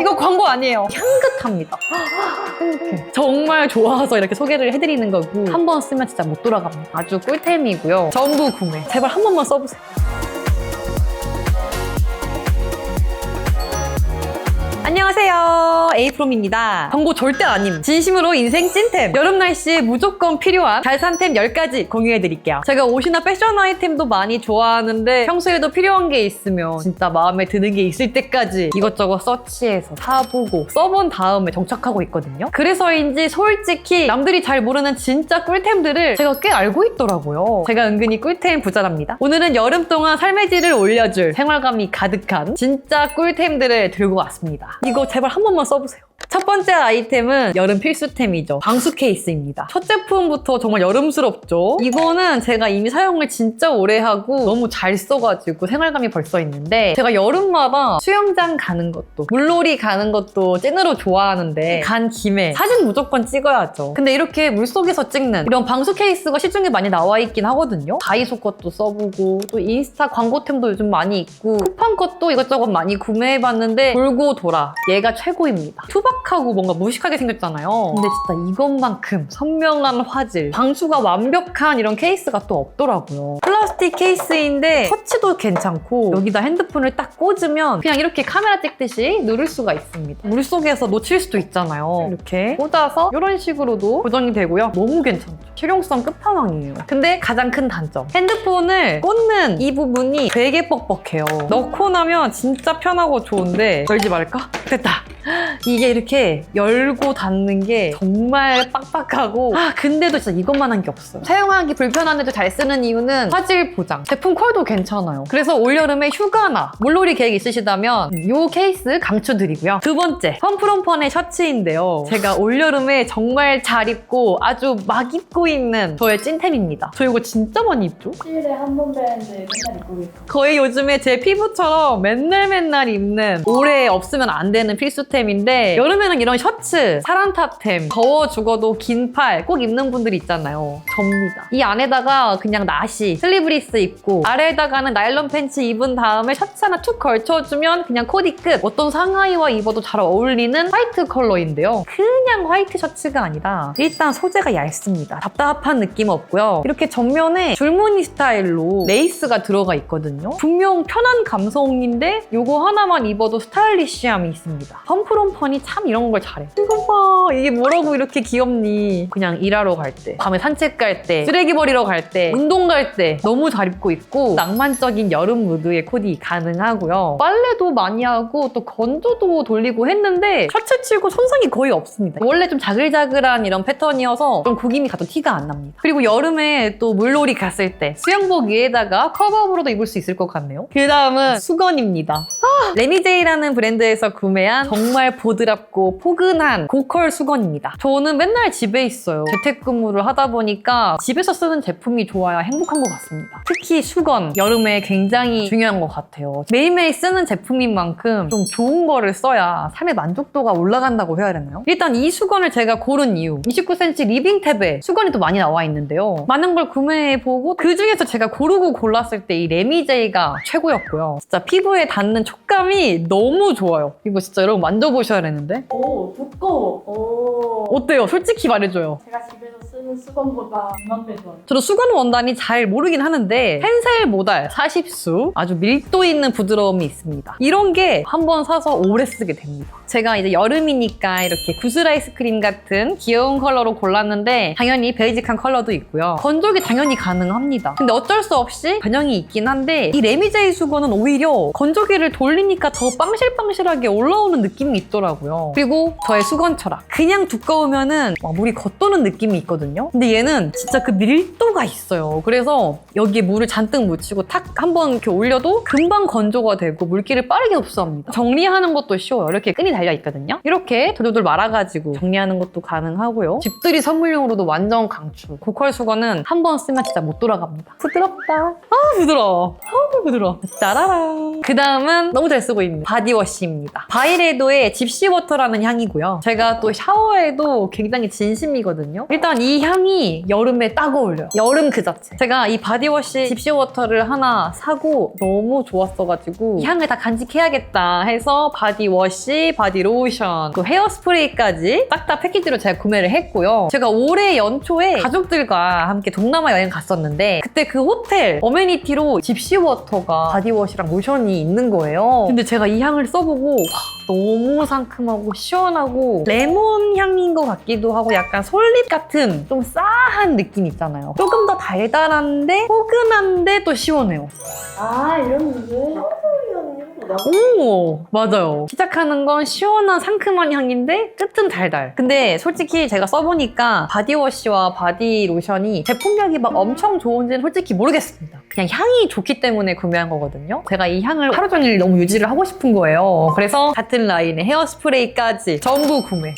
이거 광고 아니에요. 향긋합니다. 정말 좋아서 이렇게 소개를 해드리는 거고 한 번 쓰면 진짜 못 돌아갑니다. 아주 꿀템이고요. 전부 구매. 제발 한 번만 써보세요. 안녕하세요. 에이프롬입니다. 광고 절대 아님. 진심으로 인생 찐템. 여름 날씨에 무조건 필요한 잘산템 10가지 공유해드릴게요. 제가 옷이나 패션 아이템도 많이 좋아하는데 평소에도 필요한 게 있으면 진짜 마음에 드는 게 있을 때까지 이것저것 서치해서 사보고 써본 다음에 정착하고 있거든요. 그래서인지 솔직히 남들이 잘 모르는 진짜 꿀템들을 제가 꽤 알고 있더라고요. 제가 은근히 꿀템 부자랍니다. 오늘은 여름 동안 삶의 질을 올려줄 생활감이 가득한 진짜 꿀템들을 들고 왔습니다. 이거 제발 한 번만 써보세요. 첫 번째 아이템은 여름 필수템이죠. 방수 케이스입니다. 첫 제품부터 정말 여름스럽죠? 이거는 제가 이미 사용을 진짜 오래 하고 너무 잘 써가지고 생활감이 벌써 있는데 제가 여름마다 수영장 가는 것도 물놀이 가는 것도 찐으로 좋아하는데 간 김에 사진 무조건 찍어야죠. 근데 이렇게 물속에서 찍는 이런 방수 케이스가 시중에 많이 나와 있긴 하거든요. 다이소 것도 써보고 또 인스타 광고템도 요즘 많이 있고 쿠팡 것도 이것저것 많이 구매해봤는데 돌고 돌아 얘가 최고입니다. 투박 하고 뭔가 무식하게 생겼잖아요. 근데 진짜 이것만큼 선명한 화질, 방수가 완벽한 이런 케이스가 또 없더라고요. 플라스틱 케이스인데 터치도 괜찮고 여기다 핸드폰을 딱 꽂으면 그냥 이렇게 카메라 찍듯이 누를 수가 있습니다. 물속에서 놓칠 수도 있잖아요. 이렇게 꽂아서 이런 식으로도 고정이 되고요. 너무 괜찮죠. 실용성 끝판왕이에요. 근데 가장 큰 단점. 핸드폰을 꽂는 이 부분이 되게 뻑뻑해요. 넣고 나면 진짜 편하고 좋은데 열지 말까? 됐다. 이게 이렇게 열고 닫는 게 정말 빡빡하고 아 근데도 진짜 이것만한 게 없어요. 사용하기 불편한데도 잘 쓰는 이유는 화질 보장. 제품 컬도 괜찮아요. 그래서 올여름에 휴가나 물놀이 계획 있으시다면 이 케이스 강추드리고요. 두 번째 펌프롬펀의 셔츠인데요. 제가 올여름에 정말 잘 입고 아주 막 입고 있는 저의 찐템입니다. 저 이거 진짜 많이 입죠? 일주일에 한 번 뵈는데 맨날 입고 계세요. 거의 요즘에 제 피부처럼 맨날 맨날 입는 오래 없으면 안 되는 필수템 인데 여름에는 이런 셔츠, 사란탑템, 더워 죽어도 긴 팔 꼭 입는 분들이 있잖아요. 접니다. 이 안에다가 그냥 나시, 슬리브리스 입고 아래에다가는 나일론 팬츠 입은 다음에 셔츠 하나 툭 걸쳐주면 그냥 코디 끝. 어떤 상하이와 입어도 잘 어울리는 화이트 컬러인데요. 그냥 화이트 셔츠가 아니라 일단 소재가 얇습니다. 답답한 느낌 없고요. 이렇게 전면에 줄무늬 스타일로 레이스가 들어가 있거든요. 분명 편한 감성인데 이거 하나만 입어도 스타일리시함이 있습니다. 롬펀이 참 이런 걸 잘해. 이거 봐. 이게 뭐라고 이렇게 귀엽니. 그냥 일하러 갈 때, 밤에 산책 갈 때, 쓰레기 버리러 갈 때, 운동 갈 때 너무 잘 입고 있고 낭만적인 여름 무드의 코디 가능하고요. 빨래도 많이 하고 또 건조도 돌리고 했는데 셔츠 치고 손상이 거의 없습니다. 원래 좀 자글자글한 이런 패턴이어서 좀 구김이 가도 티가 안 납니다. 그리고 여름에 또 물놀이 갔을 때 수영복 위에다가 커버업으로도 입을 수 있을 것 같네요. 그 다음은 수건입니다. 아, 레미제이라는 브랜드에서 구매한 정말 보드랍고 포근한 고컬 수건입니다. 저는 맨날 집에 있어요. 재택근무를 하다 보니까 집에서 쓰는 제품이 좋아야 행복한 것 같습니다. 특히 수건, 여름에 굉장히 중요한 것 같아요. 매일매일 쓰는 제품인 만큼 좀 좋은 거를 써야 삶의 만족도가 올라간다고 해야 되나요? 일단 이 수건을 제가 고른 이유 29cm 리빙 탭에 수건이 또 많이 나와 있는데요. 많은 걸 구매해보고 그 중에서 제가 고르고 골랐을 때 이 레미제이가 최고였고요. 진짜 피부에 닿는 촉감 이 너무 좋아요. 이거 진짜 여러분 만져보셔야 되는데 오, 두꺼워. 오. 어때요? 솔직히 말해줘요. 제가 집에서 쓰는 수건보다 2만 배 좋아요. 저도 수건 원단이 잘 모르긴 하는데 펜셀 모달 40수 아주 밀도 있는 부드러움이 있습니다. 이런 게 한 번 사서 오래 쓰게 됩니다. 제가 이제 여름이니까 이렇게 구슬 아이스크림 같은 귀여운 컬러로 골랐는데 당연히 베이직한 컬러도 있고요. 건조기 당연히 가능합니다. 근데 어쩔 수 없이 변형이 있긴 한데 이 레미제이 수건은 오히려 건조기를 돌 리니까 더 빵실빵실하게 올라오는 느낌이 있더라고요. 그리고 저의 수건 철학. 그냥 두꺼우면은 막 물이 겉도는 느낌이 있거든요. 근데 얘는 진짜 그 밀도가 있어요. 그래서 여기에 물을 잔뜩 묻히고 탁 한번 이렇게 올려도 금방 건조가 되고 물기를 빠르게 흡수합니다. 정리하는 것도 쉬워요. 이렇게 끈이 달려 있거든요. 이렇게 돌돌돌 말아가지고 정리하는 것도 가능하고요. 집들이 선물용으로도 완전 강추. 고컬 수건은 한 번 쓰면 진짜 못 돌아갑니다. 부드럽다. 아 부드러워. 아 부드러워. 짜라란. 그 다음은 너무 잘 쓰고 있는 바디워시입니다. 바이레도의 집시워터라는 향이고요. 제가 또 샤워에도 굉장히 진심이거든요. 일단 이 향이 여름에 딱 어울려요. 여름 그 자체. 제가 이 바디워시 집시워터를 하나 사고 너무 좋았어가지고 이 향을 다 간직해야겠다 해서 바디워시, 바디로션, 또 헤어스프레이까지 딱 다 패키지로 제가 구매를 했고요. 제가 올해 연초에 가족들과 함께 동남아 여행 갔었는데 그때 그 호텔 어메니티로 집시워터가 바디워시랑 로션이 있는 거예요. 근데 제가 이 향을 써보고 와, 너무 상큼하고 시원하고 레몬 향인 것 같기도 하고 약간 솔잎 같은 좀 싸한 느낌 있잖아요. 조금 더 달달한데 포근한데 또 시원해요. 아 이런 분들 오 맞아요. 시작하는 건 시원한 상큼한 향인데 끝은 달달. 근데 솔직히 제가 써보니까 바디워시와 바디로션이 제품력이 막 엄청 좋은지는 솔직히 모르겠습니다. 그냥 향이 좋기 때문에 구매한 거거든요. 제가 이 향을 하루 종일 너무 유지를 하고 싶은 거예요. 그래서 같은 라인의 헤어스프레이까지 전부 구매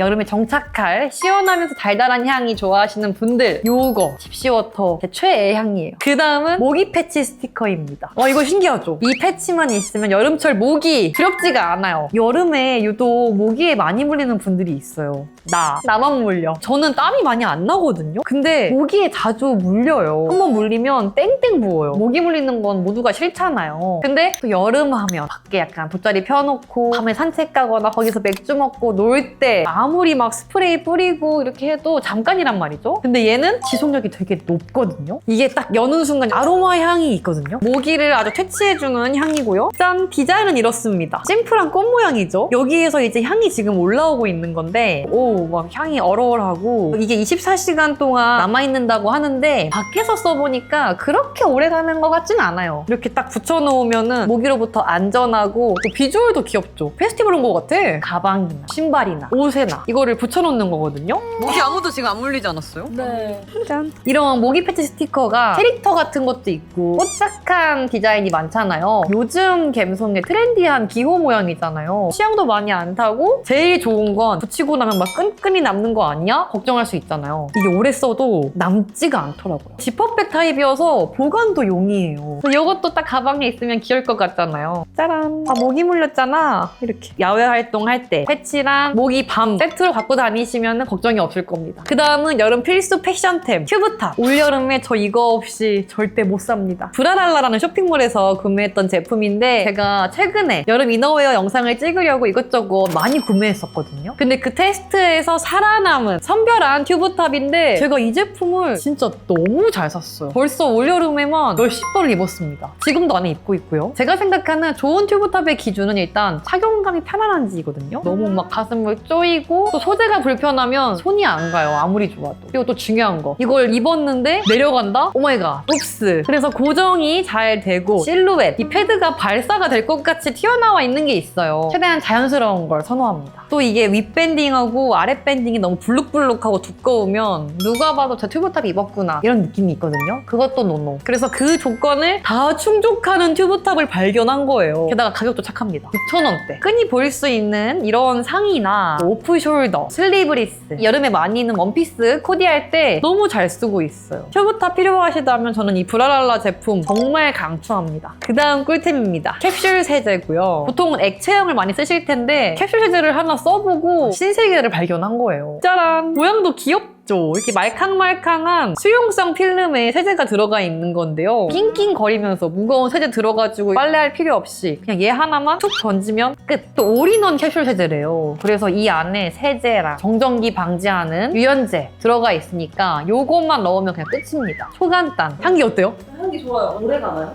여름에 정착할 시원하면서 달달한 향이 좋아하시는 분들 요거 집시워터 제 최애 향이에요. 그 다음은 모기 패치 스티커입니다. 와 이거 신기하죠? 이 패치만 있으면 여름철 모기 두렵지가 않아요. 여름에 유독 모기에 많이 물리는 분들이 있어요. 나 나만 물려. 저는 땀이 많이 안 나거든요? 근데 모기에 자주 물려요. 한번 물리면 땡땡 부어요. 모기 물리는 건 모두가 싫잖아요. 근데 또 여름 하면 밖에 약간 돗자리 펴놓고 밤에 산책 가거나 거기서 맥주 먹고 놀때 아무리 막 스프레이 뿌리고 이렇게 해도 잠깐이란 말이죠. 근데 얘는 지속력이 되게 높거든요. 이게 딱 여는 순간 아로마 향이 있거든요. 모기를 아주 퇴치해주는 향이고요. 짠 디자인은 이렇습니다. 심플한 꽃 모양이죠. 여기에서 이제 향이 지금 올라오고 있는 건데 오 막 향이 얼얼하고 이게 24시간 동안 남아있는다고 하는데 밖에서 써보니까 그렇게 오래 가는 것 같진 않아요. 이렇게 딱 붙여놓으면은 모기로부터 안전하고 또 비주얼도 귀엽죠. 페스티벌 온 것 같아. 가방이나 신발이나 옷에나 이거를 붙여놓는 거거든요 모기 아무도 지금 안 물리지 않았어요? 네 짠. 이런 모기 패치 스티커가 캐릭터 같은 것도 있고 뽀짝한 디자인이 많잖아요. 요즘 감성의 트렌디한 기호 모양이잖아요. 취향도 많이 안 타고 제일 좋은 건 붙이고 나면 막 끈끈이 남는 거 아니야? 걱정할 수 있잖아요. 이게 오래 써도 남지가 않더라고요. 지퍼백 타입이어서 보관도 용이해요. 그래서 이것도 딱 가방에 있으면 귀여울 것 같잖아요. 짜란. 아 모기 물렸잖아. 이렇게 야외 활동할 때 패치랑 모기 밤 세트로 갖고 다니시면 걱정이 없을 겁니다. 그 다음은 여름 필수 패션템 큐브탑. 올여름에 저 이거 없이 절대 못 삽니다. 브라랄라라는 쇼핑몰에서 구매했던 제품인데 제가 최근에 여름 이너웨어 영상을 찍으려고 이것저것 많이 구매했었거든요. 근데 그 테스트에서 살아남은 선별한 튜브탑인데 제가 이 제품을 진짜 너무 잘 샀어요. 벌써 올여름에만 몇십 벌을 입었습니다. 지금도 안에 입고 있고요. 제가 생각하는 좋은 튜브탑의 기준은 일단 착용감이 편안한지거든요. 너무 막 가슴을 쪼이고 또 소재가 불편하면 손이 안 가요. 아무리 좋아도. 그리고 또 중요한 거. 이걸 입었는데 내려간다? 오마이갓. 옵스. 그래서 고정이 잘 되고 실루엣. 이 패드가 발사가 될 것 같이 튀어나와 있는 게 있어요. 최대한 자연스러운 걸 선호합니다. 또 이게 윗밴딩하고 아랫밴딩이 너무 불룩불룩하고 두꺼우면 누가 봐도 저 튜브탑 입었구나 이런 느낌이 있거든요. 그것도 노노. 그래서 그 조건을 다 충족하는 튜브탑을 발견한 거예요. 게다가 가격도 착합니다. 6,000원대. 끈이 보일 수 있는 이런 상의나 오프 숄더, 슬리브리스, 여름에 많이 입는 원피스 코디할 때 너무 잘 쓰고 있어요. 튜브탑 필요하시다면 저는 이 브라랄라 제품 정말 강추합니다. 그 다음 꿀템입니다. 캡슐 세제고요. 보통은 액체형을 많이 쓰실 텐데 캡슐 세제를 하나 써보고 신세계를 발견한 거예요. 짜란! 모양도 귀엽 죠 이렇게 말캉말캉한 수용성 필름에 세제가 들어가 있는 건데요. 낑낑거리면서 무거운 세제 들어가지고 빨래할 필요 없이 그냥 얘 하나만 툭 던지면 끝. 또 올인원 캡슐 세제래요. 그래서 이 안에 세제랑 정전기 방지하는 유연제 들어가 있으니까 요것만 넣으면 그냥 끝입니다. 초간단. 향기 어때요? 향기 좋아요 오래 가나요?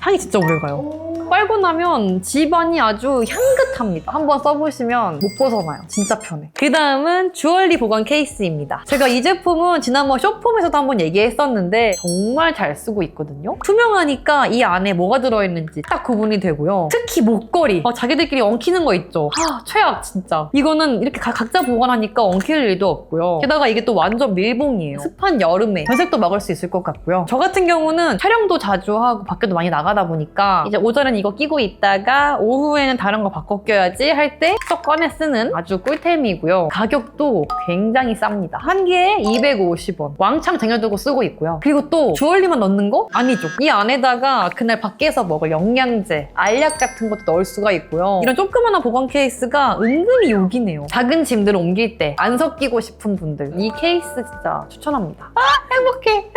향이 진짜 오래가요. 빨고 나면 집안이 아주 향긋합니다. 한번 써보시면 못 벗어나요. 진짜 편해. 그 다음은 주얼리 보관 케이스입니다. 제가 이 제품은 지난번 쇼폼에서도 한번 얘기했었는데 정말 잘 쓰고 있거든요. 투명하니까 이 안에 뭐가 들어있는지 딱 구분이 되고요. 특히 목걸이. 어, 자기들끼리 엉키는 거 있죠. 하, 최악 진짜. 이거는 이렇게 가- 각자 보관하니까 엉킬 일도 없고요. 게다가 이게 또 완전 밀봉이에요. 습한 여름에 변색도 막을 수 있을 것 같고요. 저 같은 경우는 촬영도 자주 하고 밖에도 많이 나가 나가다 보니까 이제 오전엔 이거 끼고 있다가 오후에는 다른 거 바꿔 껴야지 할 때 쏙 꺼내 쓰는 아주 꿀템이고요. 가격도 굉장히 쌉니다. 한 개에 250원. 왕창 쟁여두고 쓰고 있고요. 그리고 또 주얼리만 넣는 거? 아니죠. 이 안에다가 그날 밖에서 먹을 영양제, 알약 같은 것도 넣을 수가 있고요. 이런 조그마한 보관 케이스가 은근히 욕이네요. 작은 짐들을 옮길 때 안 섞이고 싶은 분들 이 케이스 진짜 추천합니다. 아 행복해.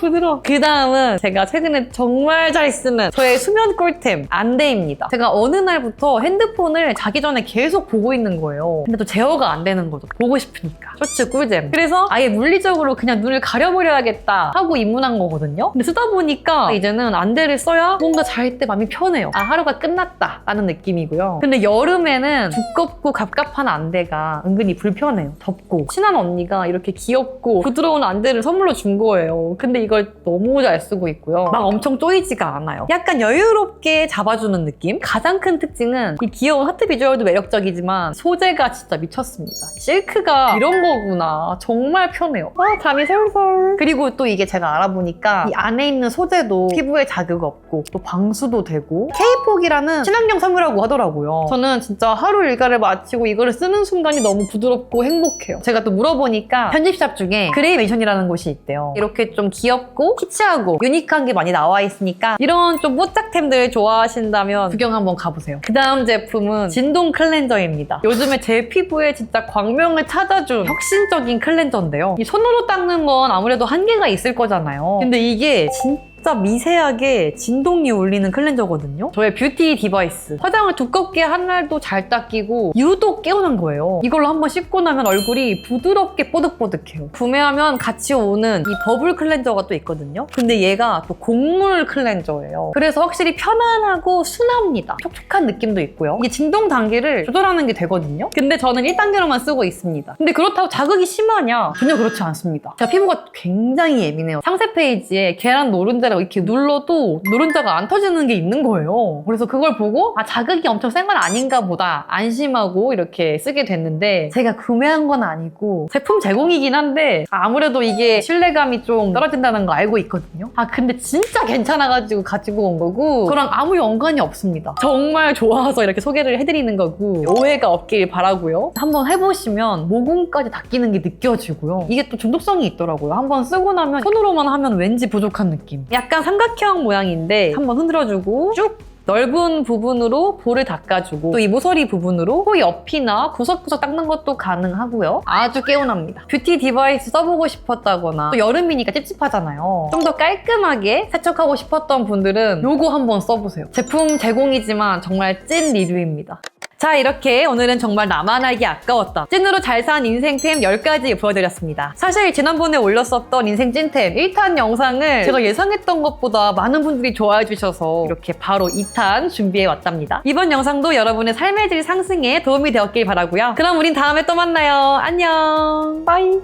아 부드러워. 그 다음은 제가 최근에 정말 잘 쓰는 저의 수면 꿀템 안대입니다. 제가 어느 날부터 핸드폰을 자기 전에 계속 보고 있는 거예요. 근데 또 제어가 안 되는 거죠. 보고 싶으니까. 쇼츠 꿀잼. 그래서 아예 물리적으로 그냥 눈을 가려버려야겠다 하고 입문한 거거든요. 근데 쓰다 보니까 이제는 안대를 써야 뭔가 잘 때 마음이 편해요. 아 하루가 끝났다 라는 느낌이고요. 근데 여름에는 두껍고 갑갑한 안대가 은근히 불편해요. 덥고. 친한 언니가 이렇게 귀엽고 부드러운 안대를 선물로 준 거예요. 근데 이걸 너무 잘 쓰고 있고요. 막 엄청 쪼이지가 않아요. 약간 여유롭게 잡아주는 느낌? 가장 큰 특징은 이 귀여운 하트 비주얼도 매력적이지만 소재가 진짜 미쳤습니다. 실크가 이런 거구나. 정말 편해요. 아, 잠이 솔솔. 그리고 또 이게 제가 알아보니까 이 안에 있는 소재도 피부에 자극 없고 또 방수도 되고 K폭이라는 친환경 섬유라고 하더라고요. 저는 진짜 하루 일과를 마치고 이거를 쓰는 순간이 너무 부드럽고 행복해요. 제가 또 물어보니까 편집샵 중에 그레이메이션이라는 곳이 있대요. 이렇게 좀 귀엽 고 키치하고 유니크한 게 많이 나와 있으니까 이런 좀 뽀짝템들 좋아하신다면 구경 한번 가보세요. 그 다음 제품은 진동 클렌저입니다. 요즘에 제 피부에 진짜 광명을 찾아준 혁신적인 클렌저인데요. 이 손으로 닦는 건 아무래도 한계가 있을 거잖아요. 근데 이게 진짜 진짜 미세하게 진동이 울리는 클렌저거든요. 저의 뷰티 디바이스. 화장을 두껍게 한 날도 잘 닦이고 유독 깨어난 거예요. 이걸로 한번 씻고 나면 얼굴이 부드럽게 뽀득뽀득해요. 구매하면 같이 오는 이 버블 클렌저가 또 있거든요. 근데 얘가 또 곡물 클렌저예요. 그래서 확실히 편안하고 순합니다. 촉촉한 느낌도 있고요. 이게 진동 단계를 조절하는 게 되거든요. 근데 저는 1단계로만 쓰고 있습니다. 근데 그렇다고 자극이 심하냐? 전혀 그렇지 않습니다. 제가 피부가 굉장히 예민해요. 상세 페이지에 계란 노른자 라고 이렇게 눌러도 노른자가 안 터지는 게 있는 거예요. 그래서 그걸 보고 아 자극이 엄청 센 건 아닌가 보다 안심하고 이렇게 쓰게 됐는데 제가 구매한 건 아니고 제품 제공이긴 한데 아무래도 이게 신뢰감이 좀 떨어진다는 거 알고 있거든요. 아 근데 진짜 괜찮아가지고 가지고 온 거고 그랑 아무 연관이 없습니다. 정말 좋아서 이렇게 소개를 해드리는 거고 오해가 없길 바라고요. 한번 해보시면 모공까지 닦이는 게 느껴지고요. 이게 또 중독성이 있더라고요. 한번 쓰고 나면 손으로만 하면 왠지 부족한 느낌. 약간 삼각형 모양인데 한번 흔들어주고 쭉 넓은 부분으로 볼을 닦아주고 또 이 모서리 부분으로 코 옆이나 구석구석 닦는 것도 가능하고요. 아주 개운합니다. 뷰티 디바이스 써보고 싶었다거나 또 여름이니까 찝찝하잖아요. 좀 더 깔끔하게 세척하고 싶었던 분들은 요거 한번 써보세요. 제품 제공이지만 정말 찐 리뷰입니다. 자 이렇게 오늘은 정말 나만 알기 아까웠다 찐으로 잘 산 인생템 10가지 보여드렸습니다. 사실 지난번에 올렸었던 인생 찐템 1탄 영상을 제가 예상했던 것보다 많은 분들이 좋아해 주셔서 이렇게 바로 2탄 준비해 왔답니다. 이번 영상도 여러분의 삶의 질 상승에 도움이 되었길 바라고요. 그럼 우린 다음에 또 만나요. 안녕. 빠이